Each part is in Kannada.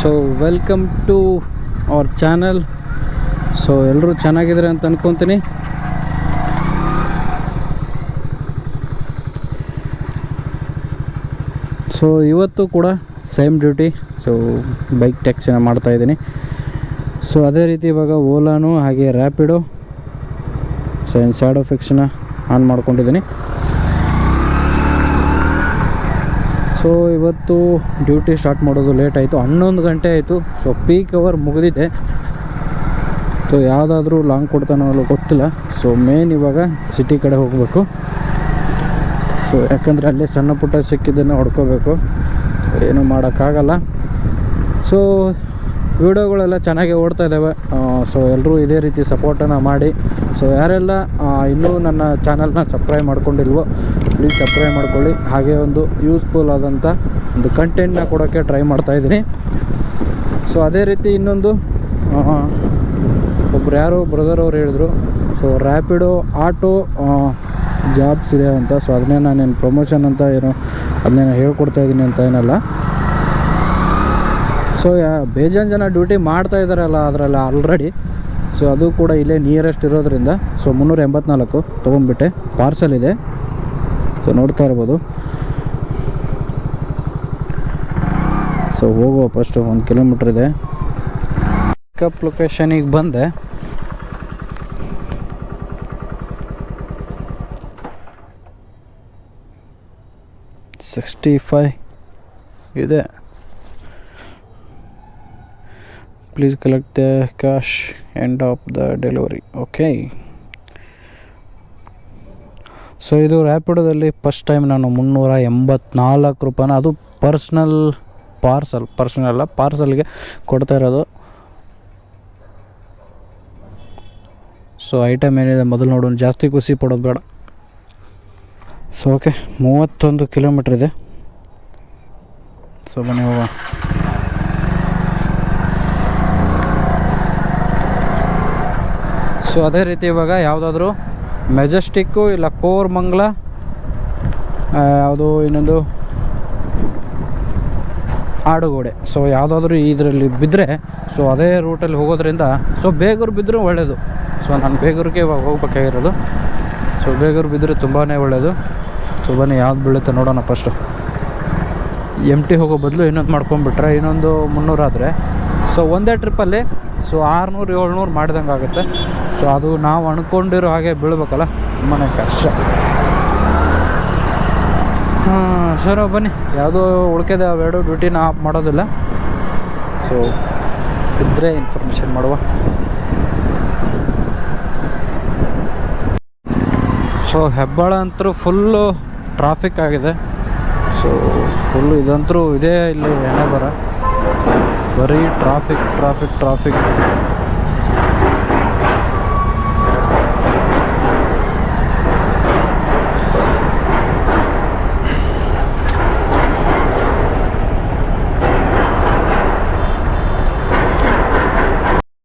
So welcome to our channel so ಎಲ್ಲರೂ ಚೆನ್ನಾಗಿದ್ದಾರೆ ಅಂತ ಅಂದ್ಕೊತೀನಿ ಸೊ ಇವತ್ತು ಕೂಡ ಸೇಮ್ ಡ್ಯೂಟಿ ಸೊ ಬೈಕ್ ಟ್ಯಾಕ್ಸಿನ ಮಾಡ್ತಾಯಿದ್ದೀನಿ ಸೊ ಅದೇ ರೀತಿ ಇವಾಗ ಓಲಾನು ಹಾಗೆ ರ್ಯಾಪಿಡೋ ಸೊ ಇನ್ನು ಆಫ್ ಎಕ್ಸನ್ನ ಆನ್ ಮಾಡ್ಕೊಂಡಿದ್ದೀನಿ. ಸೊ, ಇವತ್ತು ಡ್ಯೂಟಿ ಸ್ಟಾರ್ಟ್ ಮಾಡೋದು ಲೇಟ್ ಆಯಿತು. ಹನ್ನೊಂದು ಗಂಟೆ ಆಯಿತು. ಸೊ ಪೀಕ್ ಅವರ್ ಮುಗಿದಿದೆ. ಸೊ, ಯಾವುದಾದ್ರೂ ಲಾಂಗ್ ಕೊಡ್ತಾನೋ ಅಲ್ಲೋ ಗೊತ್ತಿಲ್ಲ. ಸೊ ಮೇನ್ ಇವಾಗ ಸಿಟಿ ಕಡೆ ಹೋಗಬೇಕು. ಸೊ, ಯಾಕಂದರೆ ಅಲ್ಲೇ ಸಣ್ಣ ಪುಟ್ಟ ಸಿಕ್ಕಿದ್ದನ್ನು ಹೊಡ್ಕೋಬೇಕು. ಏನೂ ಮಾಡೋಕ್ಕಾಗಲ್ಲ. ಸೊ, ವಿಡಿಯೋಗಳೆಲ್ಲ ಚೆನ್ನಾಗಿ ಓಡ್ತಾ ಇದ್ದಾವೆ ಸೊ ಎಲ್ಲರೂ ಇದೇ ರೀತಿ ಸಪೋರ್ಟನ್ನು ಮಾಡಿ. ಸೊ, ಯಾರೆಲ್ಲ ಇನ್ನೂ ನನ್ನ ಚಾನಲ್ನ ಸಬ್ಸ್ಕ್ರೈಬ್ ಮಾಡ್ಕೊಂಡಿಲ್ವೋ ಪ್ಲೀಸ್ ಸಬ್ಸ್ಕ್ರೈಬ್ ಮಾಡ್ಕೊಳ್ಳಿ. ಹಾಗೆ ಒಂದು ಯೂಸ್ಫುಲ್ ಆದಂಥ ಒಂದು ಕಂಟೆಂಟ್ನ ಕೊಡೋಕ್ಕೆ ಟ್ರೈ ಮಾಡ್ತಾಯಿದ್ದೀನಿ ಸೊ ಅದೇ ರೀತಿ ಇನ್ನೊಂದು ಒಬ್ರು ಯಾರೋ ಬ್ರದರ್ ಅವ್ರು ಹೇಳಿದ್ರು. ಸೊ ರ್ಯಾಪಿಡೋ ಆಟೋ ಜಾಬ್ಸ್ ಇದೆ ಅಂತ. ಸೊ ಅದನ್ನೇ ನಾನೇನು ಪ್ರಮೋಷನ್ ಅಂತ ಏನೋ ಅದನ್ನೇನು ಹೇಳ್ಕೊಡ್ತಾ ಇದ್ದೀನಿ ಅಂತ ಏನಲ್ಲ. ಸೊ ಬೇಜಾನ್ ಜನ ಡ್ಯೂಟಿ ಮಾಡ್ತಾ ಇದ್ದಾರಲ್ಲ ಅದರಲ್ಲಿ ಆಲ್ರೆಡಿ ಸೊ ಅದು ಕೂಡ ಇಲ್ಲೇ ನಿಯರೆಸ್ಟ್ ಇರೋದ್ರಿಂದ. ಸೊ ಮುನ್ನೂರ ಎಂಬತ್ನಾಲ್ಕು ತೊಗೊಂಡ್ಬಿಟ್ಟೆ. ಪಾರ್ಸಲ್ ಇದೆ. ಸೊ ನೋಡ್ತಾ ಇರ್ಬೋದು. ಸೊ ಹೋಗುವ ಫಸ್ಟು ಒಂದು ಕಿಲೋಮೀಟ್ರ್ ಇದೆ. ಪಿಕಪ್ ಲೊಕೇಶನಿಗೆ ಬಂದೆ. ಸಿಕ್ಸ್ಟಿ ಫೈವ್ ಇದೆ. Please collect the cash end of the delivery okay so ಇದು ರ್ಯಾಪಿಡೋದಲ್ಲಿ ಫಸ್ಟ್ ಟೈಮ್ ನಾನು ಮುನ್ನೂರ ಎಂಬತ್ನಾಲ್ಕು ರೂಪಾಯಿನ, ಅದು ಪರ್ಸ್ನಲ್ ಪಾರ್ಸಲ್ ಪರ್ಸ್ನಲ್ ಅಲ್ಲ ಪಾರ್ಸಲ್ಗೆ ಕೊಡ್ತಾ ಇರೋದು. ಸೊ ಐಟಮ್ ಏನಿದೆ ಮೊದಲು ನೋಡೋಣ, ಜಾಸ್ತಿ ಖುಷಿ ಪಡೋದು ಬೇಡ. ಸೊ ಓಕೆ ಮೂವತ್ತೊಂದು ಕಿಲೋಮೀಟ್ರ್ ಇದೆ. ಸೊ ಬನ್ನಿ, ಹೋಗೋಣ. ಸೊ ಅದೇ ರೀತಿ ಇವಾಗ ಯಾವುದಾದ್ರೂ ಮೆಜೆಸ್ಟಿಕ್ಕು, ಇಲ್ಲ ಕೋರ್ ಮಂಗ್ಲ ಯಾವುದು ಇನ್ನೊಂದು ಆಡುಗೋಡೆ. ಸೊ ಯಾವುದಾದ್ರೂ ಇದರಲ್ಲಿ ಬಿದ್ದರೆ ಸೊ ಅದೇ ರೂಟಲ್ಲಿ ಹೋಗೋದ್ರಿಂದ ಸೊ ಬೇಗರು ಬಿದ್ದರೂ ಒಳ್ಳೆಯದು ಸೊ ನಾನು ಬೇಗೂರಿಗೆ ಇವಾಗ ಹೋಗ್ಬೇಕಾಗಿರೋದು. ಸೊ ಬೇಗೂರು ಬಿದ್ದರೆ ತುಂಬಾ ಒಳ್ಳೆಯದು ಸೊ ಬನ್ನಿ, ಯಾವ್ದು ಬೀಳುತ್ತೆ ನೋಡೋಣ ಫಸ್ಟು ಎಂ ಟಿ ಹೋಗೋ ಬದಲು ಇನ್ನೊಂದು ಮಾಡ್ಕೊಂಡ್ಬಿಟ್ರೆ, ಇನ್ನೊಂದು ಮುನ್ನೂರಾದರೆ. ಸೊ ಒಂದೇ ಟ್ರಿಪ್ಪಲ್ಲಿ ಸೊ ಆರುನೂರು, ಏಳ್ನೂರು ಮಾಡಿದಂಗೆ ಆಗುತ್ತೆ. ಸೊ ಅದು ನಾವು ಅನ್ಕೊಂಡಿರೋ ಹಾಗೆ ಬೀಳ್ಬೇಕಲ್ಲ? ತುಂಬಾ ಕಷ್ಟ. ಸರ್ ಬನ್ನಿ. ಯಾವುದೋ ಉಳ್ಕೆದ ಅವೆರಡು ಡ್ಯೂಟಿನ ಆಫ್ ಮಾಡೋದಿಲ್ಲ. ಸೊ ಇದ್ದರೆ ಇನ್ಫಾರ್ಮೇಷನ್ ಮಾಡುವ. ಸೊ, ಹೆಬ್ಬಾಳ ಅಂತರೂ ಫುಲ್ಲು ಟ್ರಾಫಿಕ್ ಆಗಿದೆ. ಸೊ, ಫುಲ್ಲು ಇದಂತರೂ ಇದೇ ಇಲ್ಲಿ ಎಣೆ ಬರ. ಬರೀ ಟ್ರಾಫಿಕ್ ಟ್ರಾಫಿಕ್ ಟ್ರಾಫಿಕ್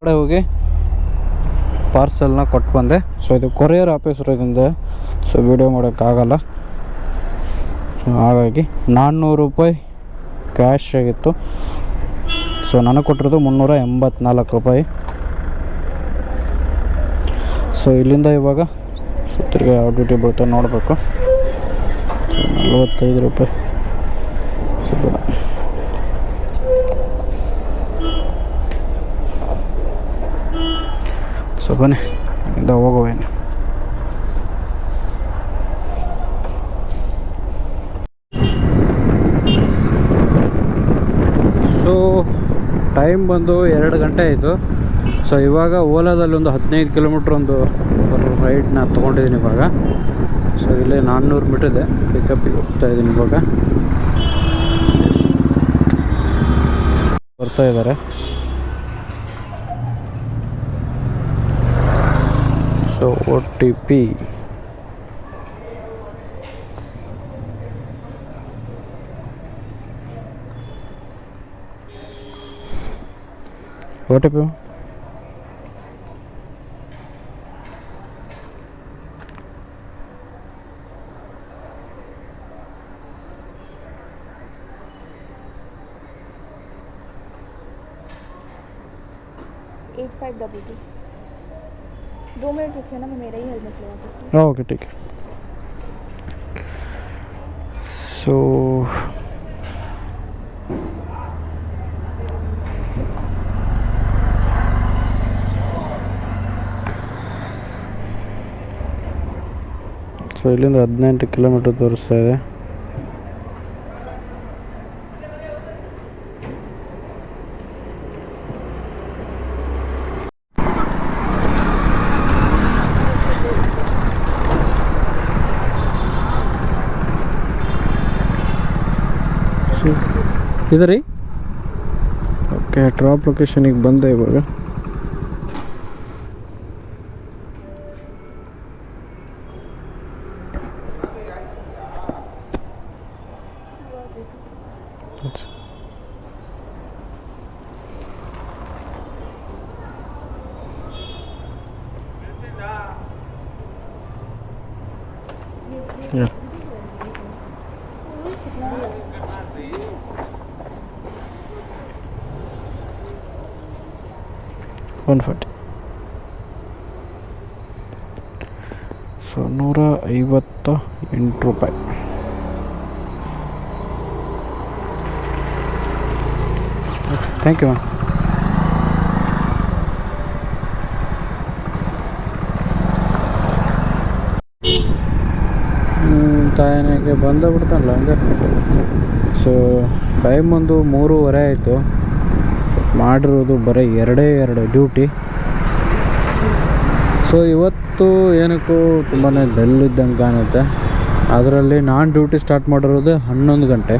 ಕಡೆ ಹೋಗಿ ಪಾರ್ಸೆಲ್ನ ಕೊಟ್ಟು ಬಂದೆ. ಸೊ ಇದು ಕೊರಿಯರ್ ಆಫೀಸ್ ಇರೋದ್ರಿಂದ ಸೊ ವಿಡಿಯೋ ಮಾಡೋಕ್ಕಾಗಲ್ಲ ಸೊ ಹಾಗಾಗಿ ನಾನ್ನೂರು ರೂಪಾಯಿ ಕ್ಯಾಶ್ ಆಗಿತ್ತು. ಸೊ ನನಗೆ ಕೊಟ್ಟಿರೋದು ಮುನ್ನೂರ ಎಂಬತ್ನಾಲ್ಕು ರೂಪಾಯಿ. ಸೊ ಇಲ್ಲಿಂದ ಇವಾಗ ಸೊ ಯಾವ ಡ್ಯೂಟಿ ಬರುತ್ತೆ ನೋಡಬೇಕು. ನಲ್ವತ್ತೈದು ರೂಪಾಯಿ. ಸೊ ಸೊ ಬನ್ನಿ ಇಂದ ಹೋಗುವೇನು ಸೊ ಟೈಮ್ ಬಂದು ಎರಡು ಗಂಟೆ ಆಯಿತು. ಸೊ ಇವಾಗ ಓಲಾದಲ್ಲಿ ಒಂದು ಹದಿನೈದು ಕಿಲೋಮೀಟ್ರ್ ಒಂದು ರೈಡ್ನ ತೊಗೊಂಡಿದ್ದೀನಿ ಇವಾಗ. ಸೊ ಇಲ್ಲೇ ನಾನ್ನೂರು ಮೀಟರ್ ಇದೆ. ಪಿಕಪ್ಪಿಗೆ ಹೋಗ್ತಾ ಇದ್ದೀನಿ ಇವಾಗ. ಬರ್ತಾ ಇದ್ದಾರೆ. So O T P OTP eight दो मिनट रुकिए ना मैं मेरा ही हेलमेट ले आ सकती हूँ। ओके ठीक है। सो. ಸೊ ಇಲ್ಲಿಂದ ಹದಿನೆಂಟು ಕಿಲೋಮೀಟರ್ ತೋರಿಸ್ತಾ ಇದೆ. ಇದು ರೀ? ಓಕೆ ಡ್ರಾಪ್ ಲೊಕೇಶನಿಗೆ ಬಂದೆ ಇವಾಗ. ಒನ್ ಫಾರ್ಟಿ ಸೊ ನೂರ ಐವತ್ತ ಎಂಟು ರೂಪಾಯಿ. ಥ್ಯಾಂಕ್ ಯು ಮ್ಯಾಮ್ ತಾಯನಿಗೆ ಬಂದ ಬಿಡ್ತಾನಲ್ಲ ಹಂಗೆ. ಸೊ ಟೈಮ್ ಒಂದು ಮೂರುವರೆ ಆಯಿತು. ಮಾಡಿರೋದು ಬರೀ ಎರಡೇ ಎರಡು ಡ್ಯೂಟಿ. ಸೊ ಇವತ್ತು ಏನಕ್ಕೂ ತುಂಬಾ ಡಲ್ ಇದ್ದಂಗೆ ಕಾಣುತ್ತೆ. ಅದರಲ್ಲಿ ನಾನು ಡ್ಯೂಟಿ ಸ್ಟಾರ್ಟ್ ಮಾಡಿರೋದು ಹನ್ನೊಂದು ಗಂಟೆ.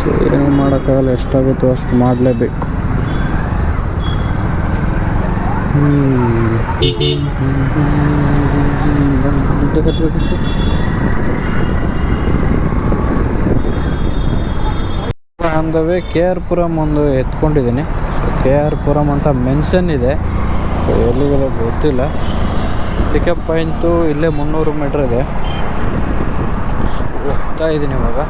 ಸೊ ಏನು ಮಾಡೋಕ್ಕಾಗಲ್ಲ, ಎಷ್ಟಾಗುತ್ತೋ ಅಷ್ಟು ಮಾಡಲೇಬೇಕು. ಕಟ್ಟಬೇಕಿತ್ತು on the way K R Puram ಒಂದು ಎತ್ಕೊಂಡಿದ್ದೀನಿ. ಕೆ ಆರ್ ಪುರಂ ಅಂತ ಮೆನ್ಷನ್ ಇದೆ. ಎಲ್ಲಿಗೆಲ್ಲ ಎಲ್ಲಿಗಿದೆ ಗೊತ್ತಿಲ್ಲ. ಪಿಕಪ್ ಪಾಯಿಂಟು ಇಲ್ಲೇ ಮುನ್ನೂರು ಮೀಟ್ರ್ ಇದೆ. ಹೋಗ್ತಾ ಇದ್ದೀನಿ ಇವಾಗ.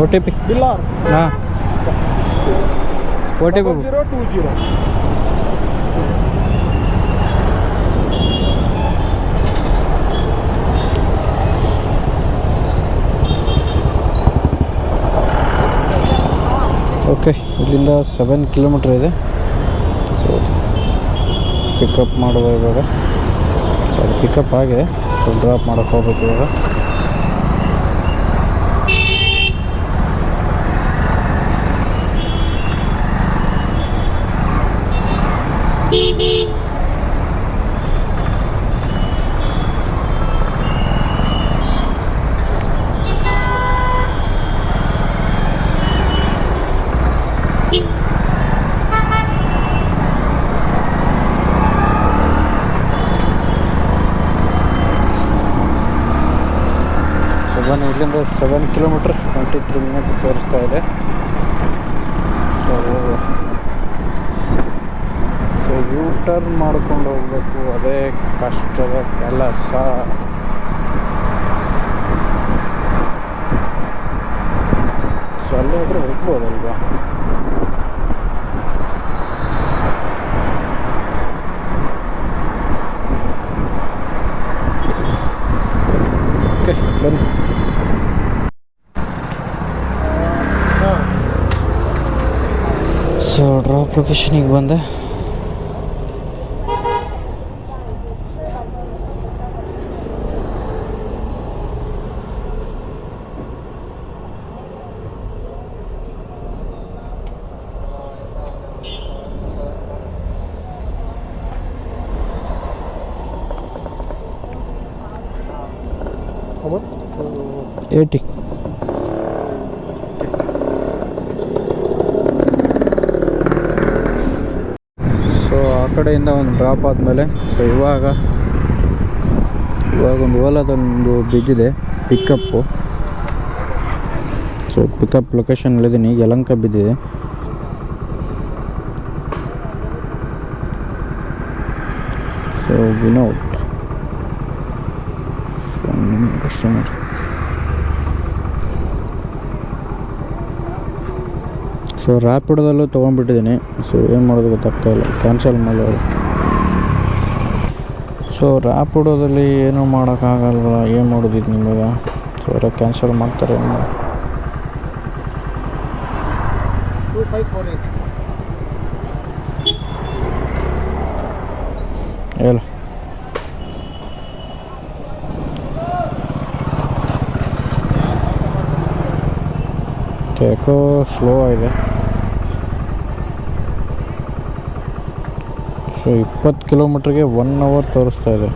ಓ ಟಿ ಪಿ ಇಲ್ಲ ಹಾಂ. O T P zero two zero okay ಇಲ್ಲಿಂದ ಸೆವೆನ್ ಕಿಲೋಮೀಟ್ರ್ ಇದೆ. ಸೊ ಪಿಕಪ್ ಮಾಡುವ ಇವಾಗ. ಸೊ ಅದು ಪಿಕಪ್ ಆಗಿದೆ. ಸೊ ಡ್ರಾಪ್ ಮಾಡೋಕ್ಕೆ ಹೋಗ್ಬೇಕು ಇವಾಗ ಸೊ ಇಲ್ಲಿಂದ seven kilometre twenty three minute ತೋರಿಸ್ತಾ ಇದೆ. ಸೊ ಯೂ ಟರ್ನ್ ಮಾಡ್ಕೊಂಡು ಹೋಗಬೇಕು, ಅದೇ ಕಷ್ಟದ ಕೆಲಸ. ಸೊ ಅಲ್ಲಿ ಹೋದರೆ ಹೋಗ್ಬೋದಲ್ವಾ? ಓಕೆ ಬನ್ನಿ ಸೊ ಡ್ರಾಪ್ ಲೊಕೇಶನಿಗೆ ಬಂದೆ ಏಯ್ಟಿ ಕಡೆಯಿಂದ ಒಂದು ಡ್ರಾಪ್ ಆದಮೇಲೆ ಸೊ ಇವಾಗ ಇವಾಗ ಒಂದು ಓಲಾದೊಂದು ಬಿದ್ದಿದೆ ಪಿಕಪ್ಪು ಸೊ ಪಿಕಪ್ ಲೊಕೇಶನ್ನಲ್ಲಿದ್ದೀನಿ ಯಲಂಕ ಬಿದ್ದಿದೆ. ಸೊ ವಿನೌಟ್ ಕಸ್ಟಮರ್ ಸೊ ರ್ಯಾಪಿಡೋದಲ್ಲೂ ತೊಗೊಂಡ್ಬಿಟ್ಟಿದ್ದೀನಿ. ಸೊ ಏನು ಮಾಡೋದು ಗೊತ್ತಾಗ್ತಾ ಇಲ್ಲ. ಕ್ಯಾನ್ಸಲ್ ಮಾಡೋದು. ಸೊ ರ್ಯಾಪಿಡೋದಲ್ಲಿ ಏನೂ ಮಾಡೋಕ್ಕಾಗಲ್ವಲ್ಲ ಏನು ಮಾಡೋದಿದ್ದು ನಿಮಗೆ ಸೊ ಅವರ ಕ್ಯಾನ್ಸಲ್ ಮಾಡ್ತಾರೆ ಫೈವ್ ಫೋರ್ ಹೇಳ ಯಾಕೋ ಸ್ಲೋ ಆಗಿದೆ ಸೊ ಇಪ್ಪತ್ತು ಕಿಲೋಮೀಟ್ರಿಗೆ ಒನ್ ಅವರ್ ತೋರಿಸ್ತಾ ಇದೆ.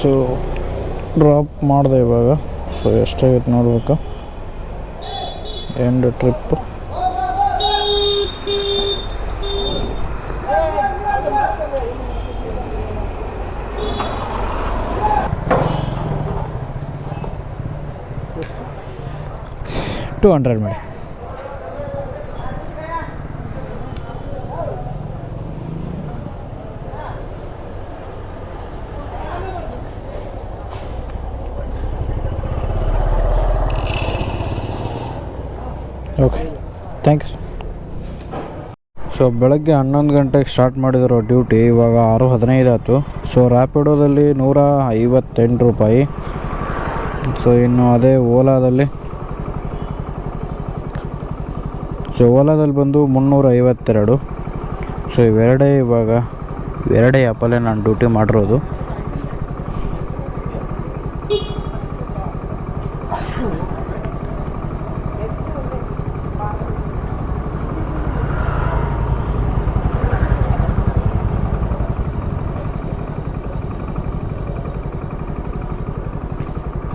ಸೊ ಡ್ರಾಪ್ ಮಾಡಿದೆ ಇವಾಗ. ಸೊ ಎಷ್ಟಾಗುತ್ತೆ ನೋಡ್ಬೇಕು. ಎಂಡ್ ಟ್ರಿಪ್ ಟು ಹಂಡ್ರೆಡ್ ಮಾಡಿ ಓಕೆ ಥ್ಯಾಂಕ್ ಯು ಸೊ ಬೆಳಗ್ಗೆ ಹನ್ನೊಂದು ಗಂಟೆಗೆ ಸ್ಟಾರ್ಟ್ ಮಾಡಿದರು ಡ್ಯೂಟಿ ಇವಾಗ ಆರು ಹದಿನೈದು ಆಯಿತು. ಸೊ ರ್ಯಾಪಿಡೋದಲ್ಲಿ ನೂರ ಐವತ್ತೆಂಟು ರೂಪಾಯಿ. ಸೊ ಇನ್ನು ಅದೇ ಓಲಾದಲ್ಲಿ. ಸೊ ಓಲಾದಲ್ಲಿ ಬಂದು ಮುನ್ನೂರ ಐವತ್ತೆರಡು. ಸೊ ಇವೆರಡೇ ಇವಾಗ ಎರಡೇ ಆ್ಯಪಲ್ಲೇ ನಾನು ಡ್ಯೂಟಿ ಮಾಡಿರೋದು.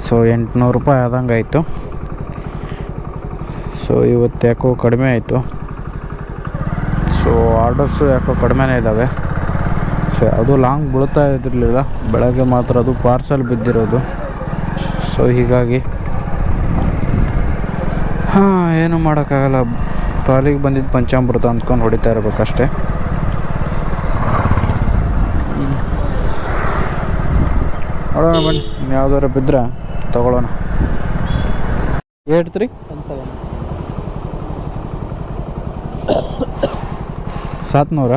ಸೊ ಎಂಟುನೂರು ರೂಪಾಯಿ ಆದಂಗೆ ಆಯಿತು. ಸೊ ಇವತ್ತು ಯಾಕೋ ಕಡಿಮೆ ಆಯಿತು. ಸೊ ಆರ್ಡರ್ಸು ಯಾಕೋ ಕಡಿಮೆನೇ ಇದ್ದಾವೆ ಸೊ ಅದು ಲಾಂಗ್ ಬೀಳ್ತಾ ಇದ್ದಿರಲಿಲ್ಲ ಬೆಳಗ್ಗೆ ಮಾತ್ರ ಅದು ಪಾರ್ಸಲ್ ಬಿದ್ದಿರೋದು. ಸೊ ಹೀಗಾಗಿ, ಹಾಂ, ಏನು ಮಾಡೋಕ್ಕಾಗಲ್ಲ. ಟ್ರಾಲಿಗೆ ಬಂದಿದ್ದು ಪಂಚಾಮೃತ ಅಂದ್ಕೊಂಡು ಹೊಡಿತಾ ಇರಬೇಕಷ್ಟೇ. ನೋಡೋಣ ಬನ್ನಿ ಯಾವ್ದಾರು ಬಿದ್ದರೆ ತಗೊಳ್ಳೋಣ. ಹೇಳ್ತೀರಿ ಒನ್ ಸೆವೆನ್. ಸಾತ್ನೂರ?